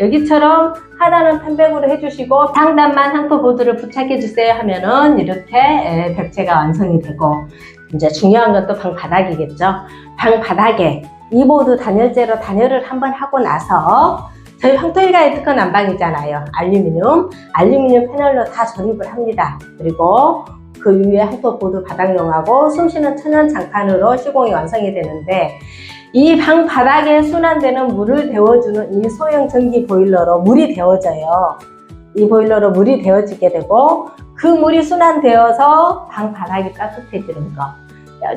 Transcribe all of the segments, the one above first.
여기처럼 하단은 편백으로 해주시고 상단만 항토 보드를 부착해 주세요 하면은 이렇게 에, 벽체가 완성이 되고 이제 중요한 건 또 방 바닥이겠죠. 방 바닥에 이 보드 단열재로 단열을 한번 하고 나서 저희 황토일가의 특허 난방이잖아요. 알루미늄, 알루미늄 패널로 다 조립을 합니다. 그리고 그 위에 항토 보드 바닥용하고 숨쉬는 천연 장판으로 시공이 완성이 되는데 이 방 바닥에 순환되는 물을 데워주는 이 소형 전기 보일러로 물이 데워져요. 이 보일러로 물이 데워지게 되고 그 물이 순환되어서 방 바닥이 따뜻해지는 거.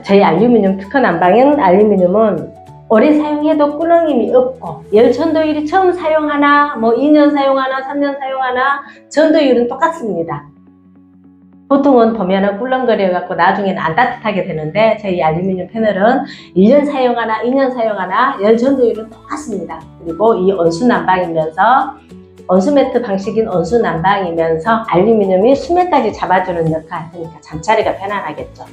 저희 알루미늄 특허 난방인 알루미늄은 오래 사용해도 꿀렁임이 없고 열 전도율이 처음 사용하나 뭐 2년 사용하나 3년 사용하나 전도율은 똑같습니다. 보통은 보면은 꿀렁거려 갖고 나중에는 안 따뜻하게 되는데 저희 알루미늄 패널은 1년 사용하나 2년 사용하나 열 전도율은 똑같습니다. 그리고 이 온수 난방이면서 온수 매트 방식인 온수 난방이면서 알루미늄이 수면까지 잡아주는 역할 그러니까 잠자리가 편안하겠죠.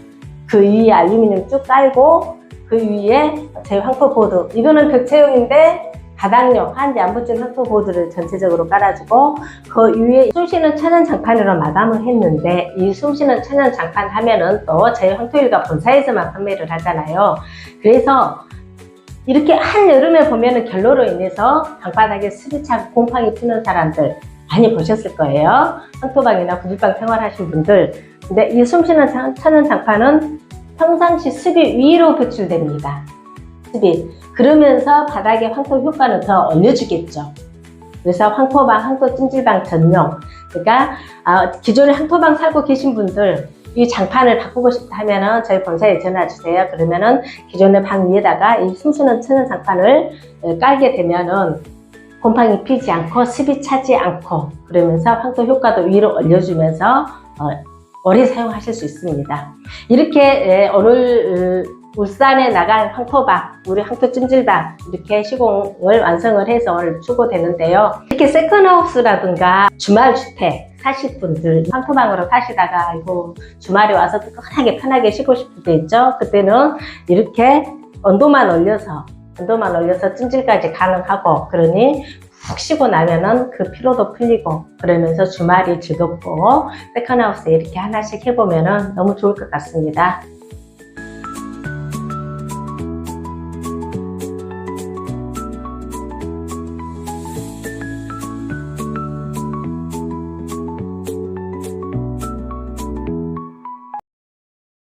그 위에 알루미늄 쭉 깔고 그 위에 저희 황토보드 이거는 벽체용인데 바닥용 한지 안 붙인 황토보드를 전체적으로 깔아주고 그 위에 숨쉬는 천연 장판으로 마감을 했는데 이 숨쉬는 천연 장판 하면은 또 저희 황토일가 본사에서만 판매를 하잖아요. 그래서 이렇게 한여름에 보면은 결로로 인해서 방바닥에 습이 차고 곰팡이 피는 사람들 많이 보셨을 거예요. 황토방이나 구들방 생활하신 분들. 근데 이 숨쉬는 장- 천연 장판은 평상시 습이 위로 배출됩니다. 습이. 그러면서 바닥에 황토 효과는 더 올려주겠죠. 그래서 황토방, 황토 찜질방 전용. 그러니까 아, 기존에 황토방 살고 계신 분들 이 장판을 바꾸고 싶다 하면은 저희 본사에 전화 주세요. 그러면은 기존의 방 위에다가 이 숨쉬는 천연 장판을 어, 깔게 되면은 곰팡이 피지 않고 습이 차지 않고 그러면서 황토 효과도 위로 올려주면서 어, 오래 사용하실 수 있습니다. 이렇게 예, 오늘 어, 울산에 나간 황토방, 우리 황토 찜질방 이렇게 시공을 완성을 해서 오늘 추고되는데요. 이렇게 세컨하우스라든가 주말주택 사실 분들 황토방으로 사시다가 아이고 주말에 와서 뜨끈하게 편하게 쉬고 싶을 때 있죠. 그때는 이렇게 온도만 올려서 온도만 올려서 찜질까지 가능하고 그러니 푹 쉬고 나면은 그 피로도 풀리고 그러면서 주말이 즐겁고 세컨하우스 이렇게 하나씩 해보면은 너무 좋을 것 같습니다.